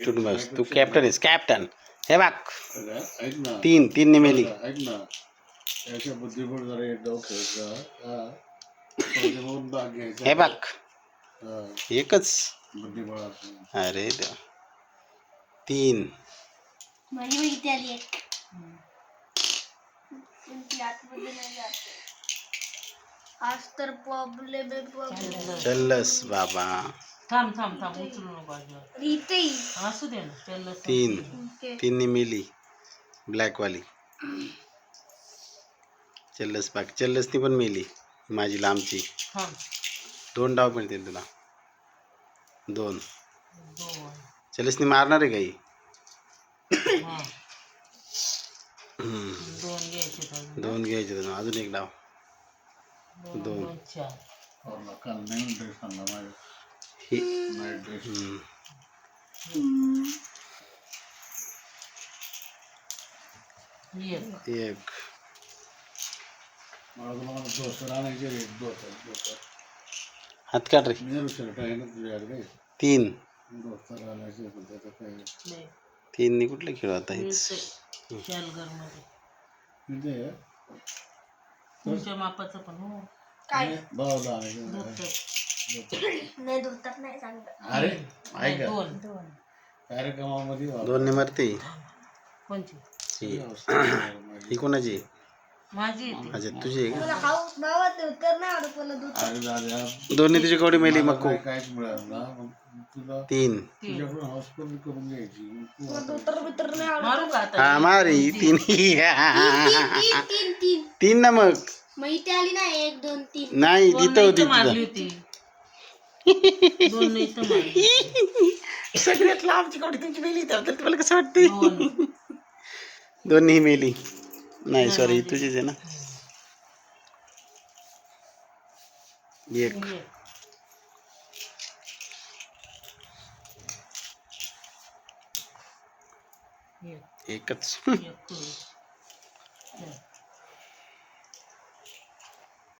बस तू captain आहेस captain. हे ऐक ना। तीन तीन ने मेली। ऐक ना। याच्या बुद्धिबळ जरा एक डाव खेळायचा भाग घ्यायचा हे। एकच बुद्धिबळाचं अरे देवा। तीन। माझी माहिती आली एक। तुमची आतमध्ये नाही जात। आज तर प्रॉब्लेम चल्लस बाबा। थांब थांब थांब उचलू नको अजिबात. इथे असू दे ना त्याला तीन. ने मेली. ब्लॅकवाली. चल्लस बाग चल्लसनी पण मेली. माझी लांबची. थांब. दोन डाव मिळतील तुला. दोन. दोन. चल्लसनी मारणार आहे काही? हा. दोन घ्यायचे दोन घ्यायचे अजून अजून एक डाव. दोन चार. काल आणला माझ्या ही हम्म. एक. एक हात काढ रे. तीन. नाही, तीननी कुठले खेळ आता हेच किती आहे तुमच्या मापाचं पण हो. काय धोतर. नाही धोतात नाही सांगत अरे ऐका दोन. कार्यक्रमामध्ये वापरा. दोन ने मरते कोणची? ही. ही कोणाची? माझी येते अच्छा तुझी आहे मला हाऊस भावा धोतर नाही आवडत मला धोतर अरे दादा का दोन्ही तुझी कवडी मेली मक्कू? काय- काहीच मिळालं ना? मग तुला तीन. तीन तुझ्याकडून हॉस्पिटल करून घ्यायची. मग तू मला आता- धोतर बितर नाही आवडत मारू का आता? हा मारी. तीन तीन. तीन तीन तीन ना मग. माहिती आली ना एक दोन तीन. नाही दोन तिथं होती मारली तिथं. होती दोन नाही तर मारली सगळ्यात लांबची कवडी तुमची मेली तर तुम्हाला कसं वाटते दोन दोन्ही मेली. नाही सॉरी तुझीच आहे ना? एक एक. एक. एकच. एक.